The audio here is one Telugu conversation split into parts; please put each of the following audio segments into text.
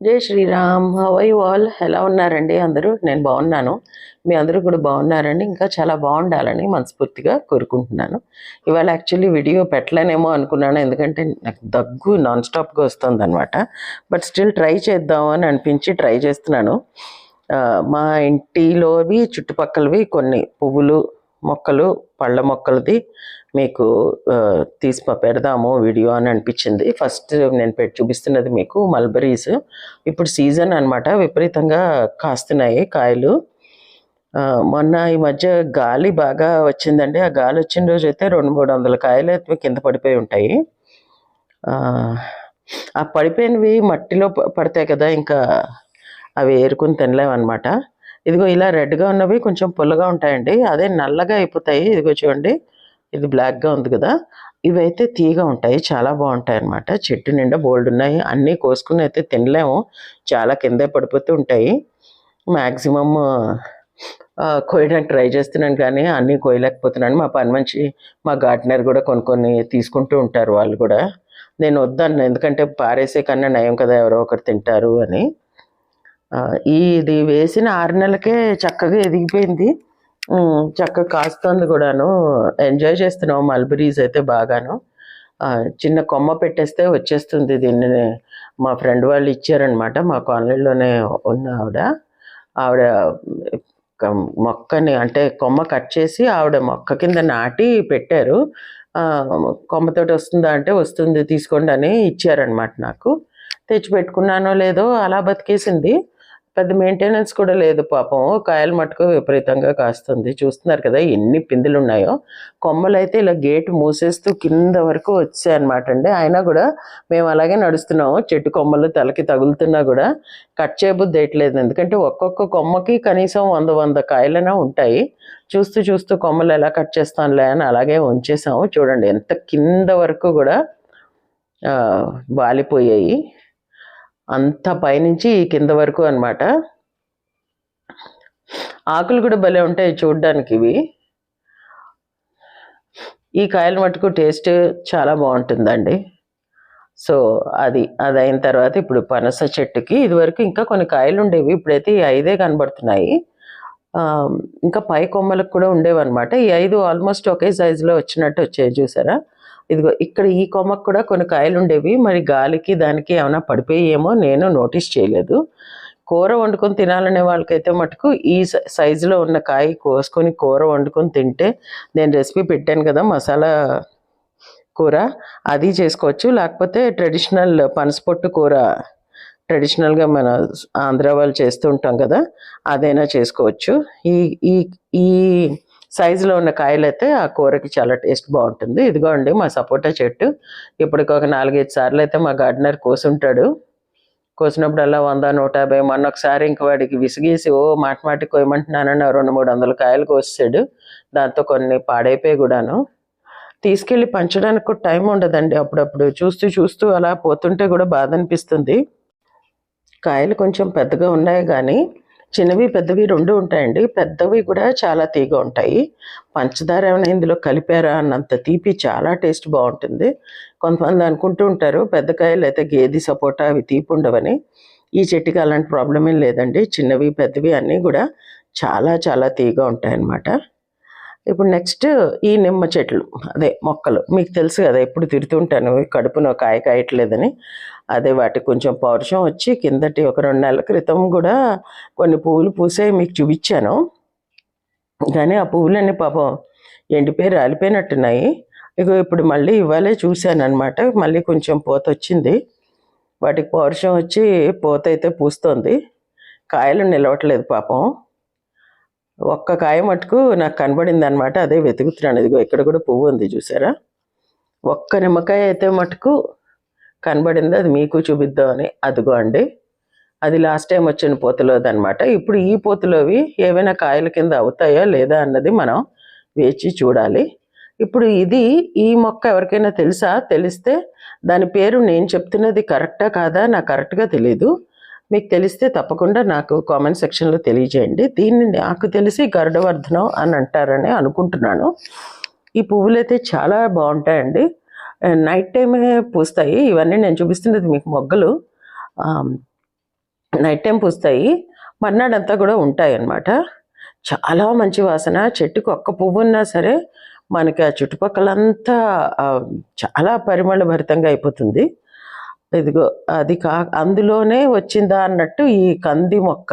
జై శ్రీరామ్ హవై వాల్ ఎలా ఉన్నారండి? అందరూ? నేను బాగున్నాను. మీ అందరూ కూడా బాగున్నారండి. ఇంకా చాలా బాగుండాలని మనస్ఫూర్తిగా కోరుకుంటున్నాను. ఇవాళ యాక్చువల్లీ వీడియో పెట్టలేనేమో అనుకున్నాను. ఎందుకంటే నాకు దగ్గు నాన్ స్టాప్గా వస్తుంది అనమాట బట్ స్టిల్ ట్రై చేద్దాం అని అనిపించి ట్రై చేస్తున్నాను. మా ఇంటిలోవి చుట్టుపక్కలవి కొన్ని పువ్వులు మొక్కలు పళ్ళ మొక్కలది మీకు తీసి పెడదాము వీడియో అని అనిపించింది. ఫస్ట్ నేను పెట్టి చూపిస్తున్నది మీకు మల్బరీస్. ఇప్పుడు సీజన్ అన్నమాట. విపరీతంగా కాస్తున్నాయి కాయలు. మొన్న ఈ మధ్య గాలి బాగా వచ్చిందండి. ఆ గాలి వచ్చిన రోజు అయితే రెండు మూడు వందల కాయలు అయితే కింద పడిపోయి ఉంటాయి. ఆ, పడిపోయినవి మట్టిలో పడతాయి కదా ఇంకా అవి ఏరుకుని తినలేమన్నమాట ఇదిగో ఇలా రెడ్గా ఉన్నవి కొంచెం పుల్లగా ఉంటాయండి. అదే నల్లగా అయిపోతాయి. ఇదిగో చూడండి. ఇది బ్లాక్గా ఉంది కదా. ఇవైతే తీగా ఉంటాయి. చాలా బాగుంటాయి అన్నమాట. చెట్టు నిండా బోల్డ్ ఉన్నాయి. అన్నీ కోసుకుని అయితే తినలేము. చాలా కిందే పడిపోతూ ఉంటాయి. మ్యాక్సిమమ్ కోయడానికి ట్రై చేస్తున్నాను కానీ అన్నీ కోయలేకపోతున్నాను. మా పని మంచి మా గార్డెనర్ కూడా కొన్ని కొన్ని తీసుకుంటూ ఉంటారు వాళ్ళు కూడా. నేను వద్దన్ను ఎందుకంటే పారేసే కన్నా నయం కదా ఎవరో ఒకరు తింటారు అని. ఇది వేసిన ఆరు నెలలకే చక్కగా ఎదిగిపోయింది. చక్కగా కాస్తుంది కూడాను. ఎంజాయ్ చేస్తున్నాం మల్బరీస్ అయితే బాగాను. చిన్న కొమ్మ పెట్టేస్తే వచ్చేస్తుంది దీన్ని. మా ఫ్రెండ్ వాళ్ళు ఇచ్చారనమాట మా కాలనీలోనే ఉన్న ఆవిడ. ఆవిడ మొక్కని అంటే కొమ్మ కట్ చేసి ఆవిడ మొక్క కింద నాటి పెట్టారు. కొమ్మతోటి వస్తుందా అంటే వస్తుంది తీసుకోండి అని ఇచ్చారనమాట నాకు. తెచ్చి పెట్టుకున్నానో లేదో అలా బతికేసింది. పెద్ద మెయింటెనెన్స్ కూడా లేదు పాపం. కాయలు మటుకు విపరీతంగా కాస్తుంది. చూస్తున్నారు కదా ఎన్ని పిందులు ఉన్నాయో కొమ్మలు అయితే ఇలా గేటు మూసేస్తూ కింద వరకు వచ్చాయన్నమాట అండి. అయినా కూడా మేము అలాగే నడుస్తున్నాము. చెట్టు కొమ్మలు తలకి తగులుతున్నా కూడా కట్ చేయబుద్ధి వేయట్లేదు ఎందుకంటే ఒక్కొక్క కొమ్మకి కనీసం వంద వంద కాయలైనా ఉంటాయి. చూస్తూ చూస్తూ కొమ్మలు ఎలా కట్ చేస్తానులే అని అలాగే ఉంచేసాము. చూడండి ఎంత కింద వరకు కూడా వాలిపోయాయి. అంత పైనుంచి కింద వరకు అనమాట ఆకులు కూడా భలే ఉంటాయి చూడడానికి ఇవి. ఈ కాయలు మటుకు టేస్ట్ చాలా బాగుంటుందండి. సో అది అది అయిన తర్వాత ఇప్పుడు పనస చెట్టుకి ఇదివరకు ఇంకా కొన్ని కాయలు ఉండేవి. ఇప్పుడైతే ఈ ఐదే కనబడుతున్నాయి. ఇంకా పై కొమ్మలకు కూడా ఉండేవన్నమాట. ఈ ఐదు ఆల్మోస్ట్ ఒకే సైజులో వచ్చినట్టు వచ్చాయి చూసారా? ఇదిగో ఇక్కడ ఈ కొమ్మకు కూడా కొన్ని కాయలు ఉండేవి మరి గాలికి దానికి ఏమైనా పడిపోయేమో నేను నోటీస్ చేయలేదు. కూర వండుకొని తినాలనే వాళ్ళకైతే మటుకు ఈ సైజులో ఉన్న కాయ కోసుకొని కూర వండుకొని తింటే నేను రెసిపీ పెట్టాను కదా మసాలా కూర. అది చేసుకోవచ్చు. లేకపోతే ట్రెడిషనల్ పనసపొట్టు కూర ట్రెడిషనల్గా మన ఆంధ్ర వాళ్ళు చేస్తూ ఉంటాం కదా అదైనా చేసుకోవచ్చు. ఈ ఈ ఈ సైజులో ఉన్న కాయలు అయితే ఆ కూరకి చాలా టేస్ట్ బాగుంటుంది. ఇదిగో అండి మా సపోటా చెట్టు. ఇప్పటికి ఒక నాలుగైదు సార్లు అయితే మా గార్డెనర్ కోసుంటాడు. కోసినప్పుడల్లా వంద నూట యాభై మొన్న ఒకసారి ఇంక వాడికి విసిగేసి ఓ మాట మాటికి కోయమంటున్నానని రెండు మూడు వందల కాయలు కోసాడు దాంతో కొన్ని పాడైపోయి కూడాను. తీసుకెళ్ళి పంచడానికి కూడా టైం ఉండదండి. అప్పుడప్పుడు చూస్తూ చూస్తూ అలా పోతుంటే కూడా బాధ అనిపిస్తుంది. కాయలు కొంచెం పెద్దగా ఉన్నాయి కానీ చిన్నవి పెద్దవి రెండు ఉంటాయండి. పెద్దవి కూడా చాలా తీగ ఉంటాయి. పంచదార ఏమైనా ఇందులో కలిపారా అన్నంత తీపి చాలా టేస్ట్ బాగుంటుంది. కొంతమంది అనుకుంటూ ఉంటారు పెద్ద కాయలు అయితే గేది సపోటా అవి తీపి ఉండవని. ఈ చెట్టుకి అలాంటి ప్రాబ్లం ఏం లేదండి. చిన్నవి పెద్దవి అన్నీ కూడా చాలా చాలా తీగా ఉంటాయన్నమాట. ఇప్పుడు నెక్స్ట్ ఈ నిమ్మ చెట్లు అదే మొక్కలు. మీకు తెలుసు కదా ఎప్పుడు తిడుతుంటాను కడుపున కాయ కాయట్లేదని. అదే వాటికి కొంచెం పౌరుషం వచ్చి కిందటి ఒక రెండు నెలల క్రితం కూడా కొన్ని పువ్వులు పూసే మీకు చూపించాను. కానీ ఆ పువ్వులన్నీ పాపం ఎండిపోయి రాలిపోయినట్టున్నాయి. ఇగో ఇప్పుడు మళ్ళీ ఇవ్వాలే చూశాను అనమాట మళ్ళీ కొంచెం పూత వచ్చింది. వాటికి పౌరుషం వచ్చి పూత అయితే పూస్తోంది. కాయలు నిలవట్లేదు పాపం. ఒక్క కాయ మటుకు నాకు కనబడింది అనమాట అదే వెతుకుతున్నాను. ఇదిగో ఇక్కడ కూడా పువ్వు ఉంది చూసారా? ఒక్క నిమ్మకాయ అయితే మటుకు కనబడింది. అది మీకు చూపిద్దామని. అదిగో అండి. అది లాస్ట్ టైం వచ్చిన పూతలోది అనమాట ఇప్పుడు ఈ పూతలోవి ఏవైనా కాయల కింద అవుతాయా లేదా అన్నది మనం వేచి చూడాలి. ఇప్పుడు ఇది ఈ మొక్క ఎవరికైనా తెలుసా? తెలిస్తే దాని పేరు నేను చెప్తున్నది కరెక్టా కాదా? నాకు కరెక్ట్గా తెలీదు. మీకు తెలిస్తే తప్పకుండా నాకు కామెంట్ సెక్షన్లో తెలియజేయండి. దీన్ని నాకు తెలిసి గరుడవర్ధనం అని అంటారని అనుకుంటున్నాను. ఈ పువ్వులు అయితే చాలా బాగుంటాయండి. నైట్ టైమే పూస్తాయి. ఇవన్నీ నేను చూపిస్తున్నది మీకు మొగ్గలు. నైట్ టైం పూస్తాయి. మర్నాడంతా కూడా ఉంటాయి అన్నమాట చాలా మంచి వాసన. చెట్టుకు ఒక్క పువ్వు ఉన్నా సరే మనకి ఆ చుట్టుపక్కలంతా చాలా పరిమళభరితంగా అయిపోతుంది. ఇదిగో అది కా అందులోనే వచ్చిందా అన్నట్టు ఈ కంది మొక్క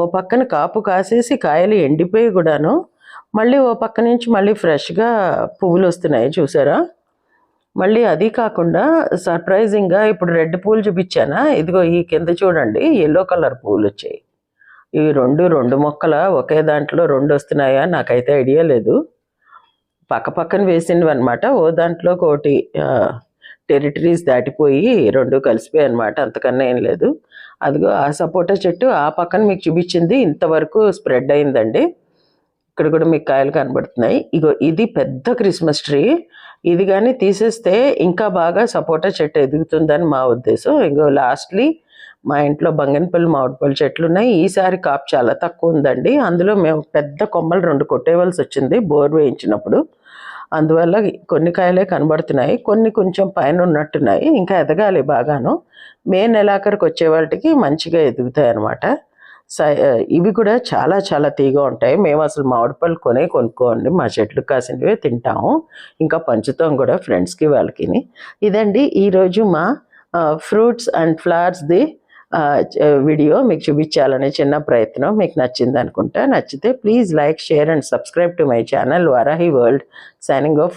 ఓ పక్కన కాపు కాసేసి కాయలు ఎండిపోయి కూడాను మళ్ళీ ఓ పక్క నుంచి మళ్ళీ ఫ్రెష్గా పువ్వులు వస్తున్నాయి చూసారా? మళ్ళీ అది కాకుండా సర్ప్రైజింగ్గా ఇప్పుడు రెడ్ పూలు చూపించానా? ఇదిగో ఈ కింద చూడండి ఎల్లో కలర్ పూలు వచ్చాయి. ఇవి రెండు రెండు మొక్కల ఒకే దాంట్లో రెండు వస్తున్నాయా? నాకైతే ఐడియా లేదు. పక్క పక్కన వేసినవి అనమాట ఓ దాంట్లో ఒకటి టెరిటరీస్ దాటిపోయి రెండు కలిసిపోయాయి అనమాట అంతకన్నా ఏం లేదు. అదిగో ఆ సపోటా చెట్టు ఆ పక్కన మీకు చూపించింది. ఇంతవరకు స్ప్రెడ్ అయిందండి. ఇక్కడ కూడా మీకు కాయలు కనబడుతున్నాయి. ఇగో ఇది పెద్ద క్రిస్మస్ ట్రీ. ఇది కానీ తీసేస్తే ఇంకా బాగా సపోటా చెట్టు ఎదుగుతుందని మా ఉద్దేశం. ఇంకో లాస్ట్లీ మా ఇంట్లో బంగనపల్లి మామిడిపల్లి చెట్లు ఉన్నాయి ఈసారి కాపు చాలా తక్కువ ఉందండి. అందులో మేము పెద్ద కొమ్మలు రెండు కొట్టేవలసి వచ్చింది బోర్ వేయించినప్పుడు. అందువల్ల కొన్ని కాయలే కనబడుతున్నాయి. కొన్ని కొంచెం పైన ఉన్నట్టున్నాయి. ఇంకా ఎదగాలి బాగాను. మే నెలాఖరికి వచ్చే వాటికి మంచిగా ఎదుగుతాయి అన్నమాట ఇవి కూడా చాలా చాలా తీగా ఉంటాయి. మేము అసలు మామిడి పళ్ళు కొనే కొనుక్కోండి మా చెట్లు కాసినవే తింటాము. ఇంకా పంచుతాం కూడా ఫ్రెండ్స్కి వాళ్ళకి ఇదండి ఈరోజు మా ఫ్రూట్స్ అండ్ ఫ్లవర్స్ది వీడియో. మీకు చూపించాలనే చిన్న ప్రయత్నం. మీకు నచ్చింది అనుకుంటా నచ్చితే please like share and subscribe to my channel Varahi world. Signing off